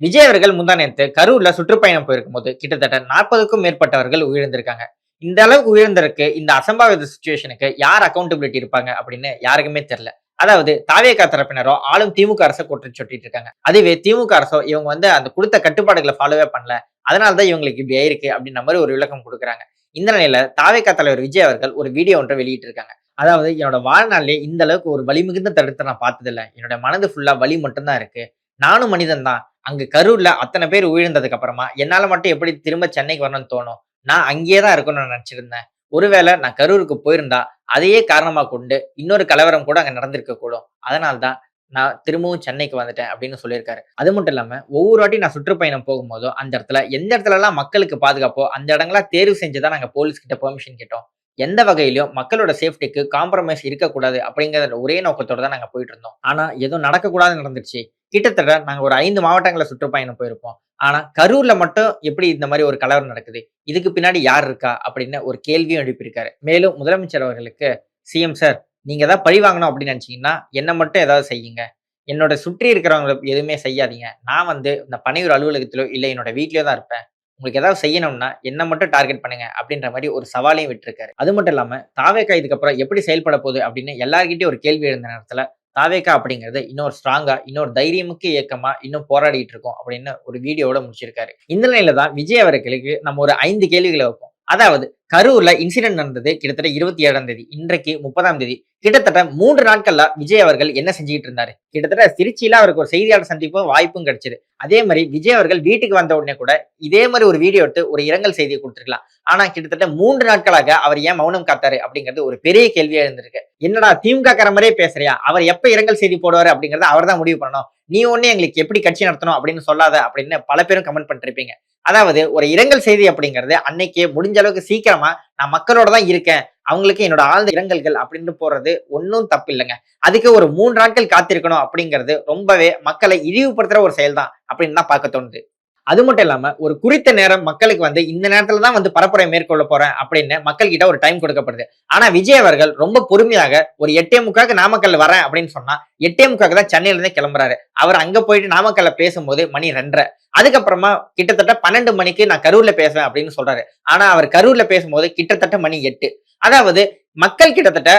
விஜய் அவர்கள் முந்தா நேரத்து கரூர்ல சுற்றுப்பயணம் போயிருக்கும் போது கிட்டத்தட்ட நாற்பதுக்கும் மேற்பட்டவர்கள் உயிர்ந்திருக்காங்க இந்த அளவுக்கு உயர்ந்திருக்கு இந்த அசம்பாவித சுச்சுவேஷனுக்கு யார் அக்கௌண்டபிலிட்டி இருப்பாங்க அப்படின்னு யாருக்குமே தெரியல. அதாவது தாவேகா தரப்பினரோ ஆளும் திமுக அரசை குற்றம் சொல்லிட்டு இருக்காங்க. அதுவே திமுக அரசோ இவங்க வந்து அந்த கொடுத்த கட்டுப்பாடுகளை ஃபாலோவே பண்ணல. அதனாலதான் இவங்களுக்கு இப்படி ஆயிருக்கு அப்படின்ற மாதிரி ஒரு விளக்கம் கொடுக்குறாங்க. இந்த நிலையில தாவேகா தலைவர் விஜய் அவர்கள் ஒரு வீடியோ ஒன்றை வெளியிட்டு இருக்காங்க அதாவது என்னோட வாழ்நாளிலே இந்த அளவுக்கு ஒரு வலி மிகுந்த தடுத்து நான் பார்த்ததில்ல. என்னோட மனது ஃபுல்லா வலி மட்டும்தான் இருக்கு. நானும் மனிதன் தான் அங்க கரூர்ல அத்தனை பேர் உயிர்ந்ததுக்கு அப்புறமா என்னால மட்டும் எப்படி திரும்ப சென்னைக்கு வரணும்னு தோணும்? நான் அங்கேயே தான் இருக்கணும்னு நான் நினைச்சிருந்தேன். ஒருவேளை நான் கரூருக்கு போயிருந்தா அதையே காரணமா கொண்டு இன்னொரு கலவரம் கூட அங்க நடந்திருக்க கூடும். அதனால்தான் நான் திரும்பவும் சென்னைக்கு வந்துட்டேன் அப்படின்னு சொல்லியிருக்காரு. அது மட்டும் இல்லாம ஒவ்வொரு வாட்டி நான் சுற்றுப்பயணம் போகும்போதோ அந்த இடத்துல எந்த இடத்துல எல்லாம் மக்களுக்கு பாதுகாப்போ அந்த இடங்களா தேர்வு செஞ்சு தான் நாங்க போலீஸ் கிட்ட பெர்மிஷன் கேட்டோம். எந்த வகையிலும் மக்களோட சேஃப்டிக்கு காம்ப்ரமைஸ் இருக்கக்கூடாது அப்படிங்கிற ஒரே நோக்கத்தோட தான் நாங்கள் போயிட்டு இருந்தோம். ஆனால் எதுவும் நடக்கக்கூடாது நடந்துச்சு கிட்டத்தட்ட நாங்கள் ஒரு ஐந்து மாவட்டங்களை சுற்றுப்பயணம் போயிருப்போம். ஆனால் கரூரில் மட்டும் எப்படி இந்த மாதிரி ஒரு கலவரம் நடக்குது? இதுக்கு பின்னாடி யார் இருக்கா? அப்படின்னு ஒரு கேள்வியும் எழுப்பியிருக்காரு. மேலும் முதலமைச்சர் அவர்களுக்கு சிஎம் சார் நீங்கள் ஏதாவது பழி வாங்கணும் அப்படின்னு நினச்சிங்கன்னா என்னை மட்டும் ஏதாவது செய்யுங்க. என்னோட சுற்றி இருக்கிறவங்களை எதுவுமே செய்யாதீங்க. நான் வந்து இந்த பணியூர் அலுவலகத்திலோ இல்லை என்னோட வீட்லேயோ தான் இருப்பேன். உங்களுக்கு ஏதாவது செய்யணும்னா என்ன மட்டும் டார்கெட் பண்ணுங்க அப்படின்ற மாதிரி ஒரு சவாலையும் விட்டுருக்காரு. அது மட்டும் இல்லாம தாவேக்கா இதுக்கப்புறம் எப்படி செயல்பட போகுது அப்படின்னு எல்லார்கிட்டயும் ஒரு கேள்வி எழுந்த நேரத்துல தாவேக்கா அப்படிங்கிறது இன்னொரு ஸ்ட்ராங்கா இன்னொரு தைரியமுக்கு இயக்கமா இன்னும் போராடிட்டு இருக்கோம் அப்படின்னு ஒரு வீடியோட முடிச்சிருக்காரு. இந்த நிலையில தான் விஜய் அவர்களுக்கு நம்ம ஒரு ஐந்து கேள்விகளை வைப்போம். அதாவது கரூர்ல இன்சிடென்ட் நடந்தது கிட்டத்தட்ட இருபத்தி ஏழாம் தேதி. இன்றைக்கு முப்பதாம் தேதி. கிட்டத்தட்ட மூன்று நாட்கள்ல விஜய் அவர்கள் என்ன செஞ்சுக்கிட்டு இருந்தாரு? கிட்டத்தட்ட திருச்சியில அவருக்கு ஒரு செய்தியாளர் சந்திப்பு வாய்ப்பும் கிடைச்சது. அதே மாதிரி விஜய் அவர்கள் வீட்டுக்கு வந்த உடனே கூட இதே மாதிரி ஒரு வீடியோ எடுத்து ஒரு இரங்கல் செய்தியை கொடுத்துருக்கலாம். ஆனா கிட்டத்தட்ட மூன்று நாட்களாக அவர் ஏன் மௌனம் காத்தாரு அப்படிங்கிறது ஒரு பெரிய கேள்வியா இருந்திருக்கு என்னடா திமுக கார மாதிரியே பேசுறியா? அவர் எப்ப இரங்கல் செய்தி போடுவாரு அப்படிங்கறத அவர் தான் முடிவு பண்ணணும். நீ ஒன்னு எங்களுக்கு எப்படி கட்சி நடத்தணும் அப்படின்னு சொல்லாத அப்படின்னு பல பேரும் கமெண்ட் பண்ணிருப்பீங்க அதாவது ஒரு இரங்கல் செய்தி அப்படிங்கிறது அன்னைக்கு முடிஞ்ச அளவுக்கு சீக்கிரம் நான் மக்களோட தான் இருக்கேன். அவங்களுக்கு என்னோட ஆழ்ந்த இரங்கல்கள் அப்படின்னு போறது ஒன்றும் தப்பு இல்லைங்க. அதுக்கு ஒரு மூன்று நாட்கள் காத்திருக்கணும் அப்படிங்கிறது ரொம்பவே மக்களை இழிவுபடுத்துற ஒரு செயல் தான் அப்படின்னு தான் பார்க்க தோணுது. அது மட்டும் இல்லாம ஒரு குறித்த நேரம் மக்களுக்கு வந்து இந்த நேரத்துல தான் வந்து பரப்புரை மேற்கொள்ள போறேன் அப்படின்னு மக்கள் கிட்ட ஒரு டைம் கொடுக்கப்படுது. ஆனா விஜய் அவர்கள் ரொம்ப பொறுமையாக ஒரு எட்டே முக்காக்கு நாமக்கல் வரேன் அப்படின்னு சொன்னா எட்டே முக்காக்கு தான் சென்னையிலேருந்தே கிளம்புறாரு. அவர் அங்க போயிட்டு நாமக்கல்ல பேசும்போது மணி ரெண்டரை. அதுக்கப்புறமா கிட்டத்தட்ட பன்னெண்டு மணிக்கு நான் கரூர்ல பேசுவேன் அப்படின்னு சொல்றாரு. ஆனா அவர் கரூர்ல பேசும்போது கிட்டத்தட்ட மணி எட்டு. அதாவது மக்கள் கிட்டத்தட்ட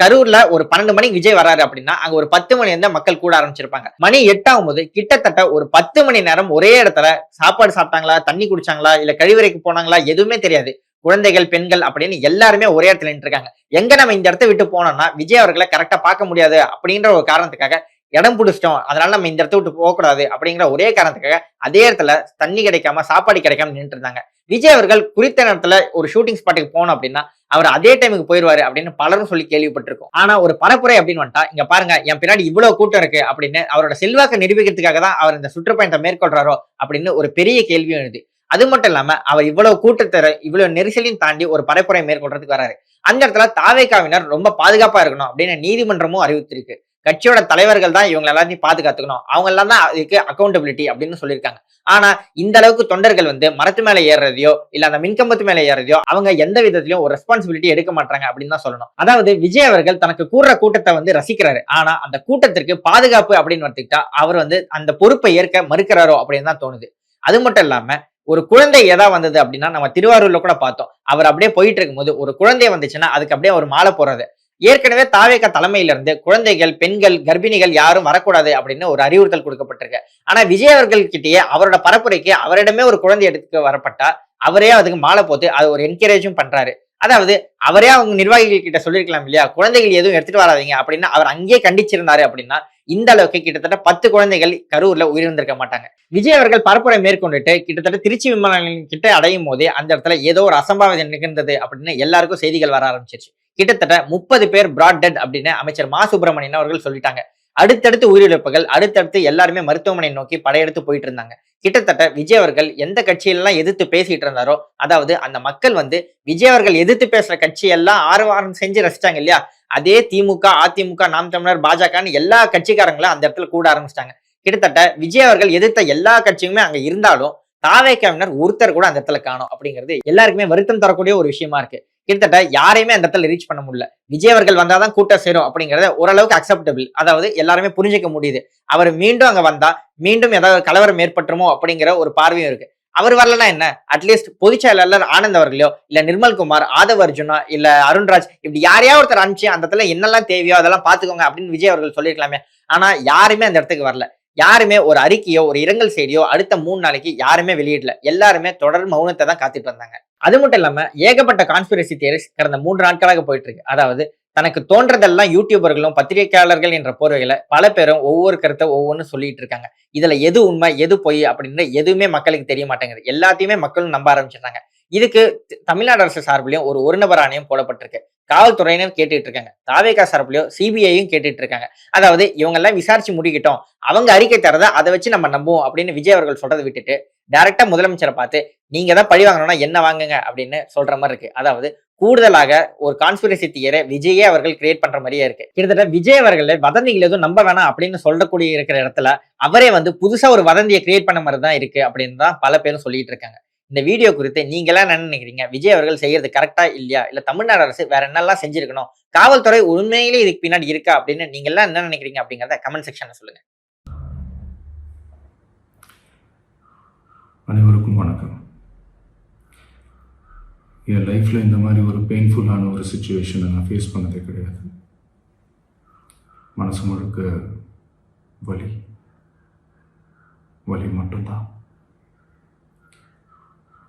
கரூர்ல ஒரு பன்னெண்டு மணிக்கு விஜய் வராரு அப்படின்னா அங்க ஒரு பத்து மணி இருந்தா மக்கள் கூட ஆரம்பிச்சிருப்பாங்க. மணி எட்டாகும் போது கிட்டத்தட்ட ஒரு பத்து மணி நேரம் ஒரே இடத்துல சாப்பாடு சாப்பிட்டாங்களா தண்ணி குடிச்சாங்களா இல்ல கழிவறைக்கு போனாங்களா எதுவுமே தெரியாது. குழந்தைகள் பெண்கள் அப்படின்னு எல்லாருமே ஒரே இடத்துல நின்று இருக்காங்க. எங்க நம்ம இந்த இடத்த விட்டு போனோம்னா விஜய் அவர்களை கரெக்டா பார்க்க முடியாது அப்படின்ற ஒரு காரணத்துக்காக இடம் பிடிச்சிட்டோம். அதனால நம்ம இந்த இடத்த விட்டு போகக்கூடாது அப்படிங்கிற ஒரே காரணத்துக்காக அதே இடத்துல தண்ணி கிடைக்காம சாப்பாடு கிடைக்காம நின்று இருந்தாங்க. விஜய் அவர்கள் குறித்த நேரத்துல ஒரு ஷூட்டிங் ஸ்பாட்டுக்கு போனோம் அப்படின்னா அவர் அதே டைமுக்கு போயிருவாரு அப்படின்னு பலரும் சொல்லி கேள்விப்பட்டிருக்கோம். ஆனா ஒரு பரப்புரை அப்படின்னு வந்துட்டா இங்க பாருங்க என் பின்னாடி இவ்வளவு கூட்டம் இருக்கு அப்படின்னு அவரோட செல்வாக்க நிரூபிக்கிறதுக்காக தான் அவர் இந்த சுற்றுப்பயணத்தை மேற்கொள்றாரோ அப்படின்னு ஒரு பெரிய கேள்வியும் எழுது. அது மட்டும் இல்லாம அவர் இவ்வளவு கூட்டத்தை இவ்வளவு நெரிசலையும் தாண்டி ஒரு பரப்புரை மேற்கொள்றதுக்கு வராரு. அந்த இடத்துல தாவேக்காவினர் ரொம்ப பாதுகாப்பா இருக்கணும் அப்படின்னு நீதிமன்றமும் அறிவித்திருக்கு கட்சியோட தலைவர்கள் தான் இவங்க எல்லாத்தையும் பாதுகாத்துக்கணும். அவங்க எல்லாம் தான் இதுக்கு அக்கௌண்டபிலிட்டி அப்படின்னு சொல்லியிருக்காங்க. ஆனா இந்த அளவுக்கு தொண்டர்கள் வந்து மரத்து மேல ஏறுறதையோ இல்ல அந்த மின்கம்பத்து மேல ஏறதையோ அவங்க எந்த விதத்திலயும் ஒரு ரெஸ்பான்சிபிலிட்டி எடுக்க மாட்டாங்க அப்படின்னு தான் சொல்லணும். அதாவது விஜய் அவர்கள் தனக்கு கூடுற கூட்டத்தை வந்து ரசிக்கிறாரு. ஆனா அந்த கூட்டத்திற்கு பாதுகாப்பு அப்படின்னு வந்துக்கிட்டா அவர் வந்து அந்த பொறுப்பை ஏற்க மறுக்கிறாரோ அப்படின்னு தான் தோணுது. அது மட்டும் இல்லாம ஒரு குழந்தை எதா வந்தது அப்படின்னா நம்ம திருவாரூர்ல கூட பார்த்தோம். அவர் அப்படியே போயிட்டு இருக்கும்போது ஒரு குழந்தை வந்துச்சுன்னா அதுக்கு அப்படியே ஒரு மாலை போறது ஏற்கனவே தாவேக தலைமையில இருந்து குழந்தைகள் பெண்கள் கர்ப்பிணிகள் யாரும் வரக்கூடாது அப்படின்னு ஒரு அறிவுறுத்தல் கொடுக்கப்பட்டிருக்கு. ஆனா விஜய் அவர்கள்கிட்டயே அவரோட பரப்புரைக்கு அவரிடமே ஒரு குழந்தை எடுத்து வரப்பட்டா அவரே அதுக்கு மாலை போட்டு அது ஒரு என்கரேஜும் பண்றாரு. அதாவது அவரே அவங்க நிர்வாகிகள் கிட்ட சொல்லியிருக்கலாம் இல்லையா? குழந்தைகள் எதுவும் எடுத்துட்டு வராதீங்க அப்படின்னு அவர் அங்கேயே கண்டிச்சிருந்தாரு அப்படின்னா இந்த அளவுக்கு கிட்டத்தட்ட பத்து குழந்தைகள் கரூர்ல உயிரிழந்திருக்க மாட்டாங்க. விஜய் அவர்கள் பரப்புரை மேற்கொண்டுட்டு கிட்டத்தட்ட திருச்சி விமான நிலையம் கிட்ட அடையும் போதே அந்த இடத்துல ஏதோ ஒரு அசம்பாவிதம் நிகழ்ந்தது அப்படின்னு எல்லாருக்கும் செய்திகள் வர ஆரம்பிச்சிருச்சு. கிட்டத்தட்ட முப்பது பேர் பிராட் டெட் அப்படின்னு அமைச்சர் மா சுப்பிரமணியன் அவர்கள் சொல்லிட்டாங்க. அடுத்தடுத்து உயிரிழப்புகள் அடுத்தடுத்து எல்லாருமே மருத்துவமனை நோக்கி படையெடுத்து போயிட்டு இருந்தாங்க. கிட்டத்தட்ட விஜய் அவர்கள் எந்த கட்சியெல்லாம் எதிர்த்து பேசிட்டு இருந்தாரோ அதாவது அந்த மக்கள் வந்து விஜய் அவர்கள் எதிர்த்து பேசுற கட்சியெல்லாம் ஆரவாரம் செஞ்சு ரசிச்சாங்க இல்லையா? அதே திமுக அதிமுக நாம் தமிழர் பாஜகன்னு எல்லா கட்சிக்காரங்களும் அந்த இடத்துல கூட ஆரம்பிச்சிட்டாங்க. கிட்டத்தட்ட விஜய் அவர்கள் எதிர்த்த எல்லா கட்சியுமே அங்க இருந்தாலும் தாவேக்காவினர் ஒருத்தர் கூட அந்த இடத்துல காணும் அப்படிங்கிறது எல்லாருக்குமே வருத்தம் தரக்கூடிய ஒரு விஷயமா இருக்கு. கிட்டத்தட்ட யாரையுமே அந்த இடத்துல ரீச் பண்ண முடியல. விஜய் அவர்கள் வந்தாதான் கூட்டம் சேரும் அப்படிங்கிறத ஓரளவுக்கு அக்செப்டபிள் அதாவது எல்லாருமே புரிஞ்சிக்க முடியுது. அவர் மீண்டும் அங்கே வந்தால் மீண்டும் ஏதாவது கலவரம் ஏற்பட்டுருமோ அப்படிங்கிற ஒரு பார்வையும் இருக்குது அவர் வரலன்னா என்ன? அட்லீஸ்ட் பொதுச் செயலாளர் ஆனந்த் அவர்களையோ இல்ல நிர்மல்குமார் ஆதவ் அர்ஜுனா இல்ல அருண்ராஜ் இப்படி யாரையாவது ஒருத்தர் அனுப்பிச்சு அந்த இடத்துல என்னெல்லாம் தேவையோ அதெல்லாம் பாத்துக்கோங்க அப்படின்னு விஜய் அவர்கள் சொல்லியிருக்கலாமே. ஆனா யாருமே அந்த இடத்துக்கு வரல. யாருமே ஒரு அறிக்கையோ ஒரு இரங்கல் செய்தியோ அடுத்த மூணு நாளைக்கு யாருமே வெளியிடல. எல்லாருமே தொடர் மௌனத்தை தான் காத்துட்டு வந்தாங்க அது மட்டும் இல்லாம ஏகப்பட்ட கான்ஸ்பிரசி தியரிஸ் கடந்த மூன்று நாட்களாக போயிட்டு இருக்கு அதாவது தனக்கு தோன்றதெல்லாம் யூடியூபர்களும் பத்திரிகையாளர்கள் என்ற போர்வையில பல பேரும் ஒவ்வொரு கருத்தை ஒவ்வொன்றும் சொல்லிட்டு இருக்காங்க. இதுல எது உண்மை எது பொய் அப்படின்னு எதுவுமே மக்களுக்கு தெரிய மாட்டேங்குது. எல்லாத்தையுமே மக்களும் நம்ப ஆரம்பிச்சிடுறாங்க. இதுக்கு தமிழ்நாடு அரசு சார்பிலையும் ஒரு ஒரு நபர் ஆணையம் போடப்பட்டிருக்கு. காவல்துறையினர் கேட்டுட்டு இருக்காங்க தாவேகா சார்பிலையும் சிபிஐயும் கேட்டுட்டு இருக்காங்க அதாவது இவங்க எல்லாம் விசாரிச்சு முடிக்கிட்டோம். அவங்க அறிக்கை தரதை அதை வச்சு நம்ம நம்புவோம் அப்படின்னு விஜய் அவர்கள் சொல்றதை விட்டுட்டு டைரக்டா முதலமைச்சரை பார்த்து நீங்க தான் பழி வாங்கணும்னா என்ன வாங்குங்க? அப்படின்னு சொல்ற மாதிரி இருக்கு. அதாவது கூடுதலாக ஒரு கான்ஸ்பிரசி தியரை விஜயே அவர்கள் கிரியேட் பண்ற மாதிரியே இருக்கு. கிட்டத்தட்ட விஜய் அவர்கள் வதந்திகள் எதுவும் நம்ப வேணாம் அப்படின்னு சொல்லக்கூடிய இருக்கிற இடத்துல அவரே வந்து புதுசா ஒரு வதந்தியை கிரியேட் பண்ண மாதிரி தான் இருக்கு அப்படின்னு தான் பல பேரும் சொல்லிட்டு இருக்காங்க. இந்த வீடியோ குறித்து நீங்க எல்லாம் என்ன நினைக்கிறீங்க? விஜய் அவர்கள் செய்யறது கரெக்டா இல்லையா? இல்ல தமிழ்நாடு அரசு வேற என்னெல்லாம் செஞ்சிருக்கணும்? காவல்துறை உண்மையிலேயே இதுக்கு பின்னாடி இருக்கா அப்படின்னு நீங்க எல்லாம் என்ன நினைக்கிறீங்க அப்படிங்கறத கமெண்ட் செக்ஷன்ல சொல்லுங்க. அனைவருக்கும் வணக்கம். என் லைஃப்பில் இந்த மாதிரி ஒரு பெயின்ஃபுல்லான ஒரு சுச்சுவேஷனை நான் ஃபேஸ் பண்ணதே கிடையாது. மனசு முழுக்க வலி. வலி மட்டும்தான்.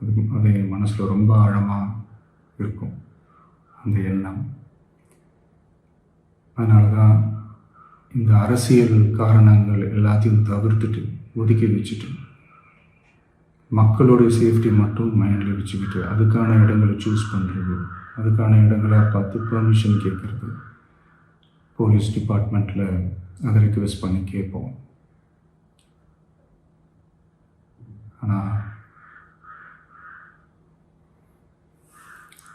அது அது மனசில் ரொம்ப ஆழமாக இருக்கும் அந்த எண்ணம். அதனால தான் இந்த அரசியல் காரணங்கள் எல்லாத்தையும் தவிர்த்துட்டு ஒதுக்கி வச்சுட்டு மக்களுடைய சேஃப்டி மட்டும் மைண்டில் வச்சுக்கிட்டு அதுக்கான இடங்களை சூஸ் பண்ணுறது அதுக்கான இடங்களை பார்த்து பெர்மிஷன் கேட்குறது போலீஸ் டிபார்ட்மெண்ட்டில் அதை ரிக்வெஸ்ட் பண்ணி கேட்போம். ஆனால்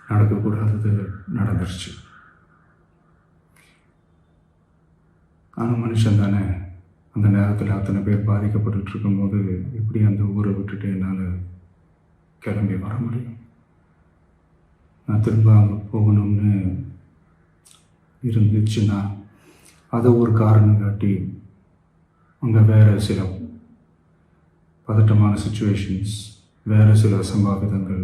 நடக்கக்கூடாதது நடந்துருச்சு. ஆனால் மனுஷன் தானே. அந்த நேரத்தில் அத்தனை பேர் பாதிக்கப்பட்டு இருக்கும்போது எப்படி அந்த ஊரை விட்டுட்டு என்னால் கிளம்பி வர முடியும்? நான் திரும்ப அங்கே போகணும்னு இருந்துச்சுன்னா அதை ஒரு காரணம் காட்டி அங்கே வேறு சில பதட்டமான சுச்சுவேஷன்ஸ் வேறு சில அசம்பாவிதங்கள்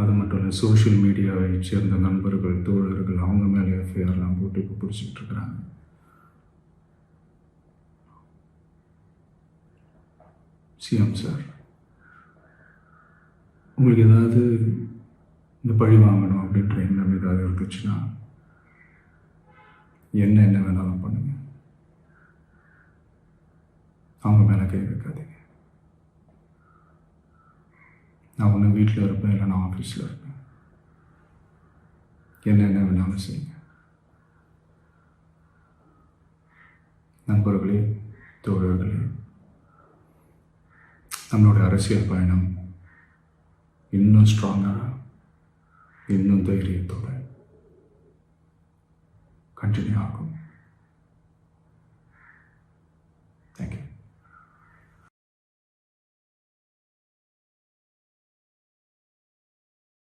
அது மட்டும் இல்லை சோஷியல் மீடியாவை சேர்ந்த நண்பர்கள் தோழர்கள் அவங்க மேலே எஃப்ஐஆர்லாம் போட்டு இப்போ பிடிச்சிக்கிட்டு இருக்கிறாங்க சிஎம் சார் உங்களுக்கு ஏதாவது இந்த பழி வாங்கணும் அப்படின்ற எண்ணம் ஏதாவது இருந்துச்சுன்னா என்ன என்ன வேணாலும் பண்ணுங்க. அவங்க மேலே கை வைக்காதீங்க. நான் ஒன்று வீட்டில் இருப்பேன் இல்லை நான் ஆஃபீஸில் இருப்பேன். என்ன என்ன வேணாலும் செய்யுங்க. நண்பர்களே தோழர்களே நம்மளுடைய அரசியல் பயணம் இன்னும் ஸ்ட்ராங்காக இன்னும் தைரியத்தோட கண்டினியூ ஆகும்.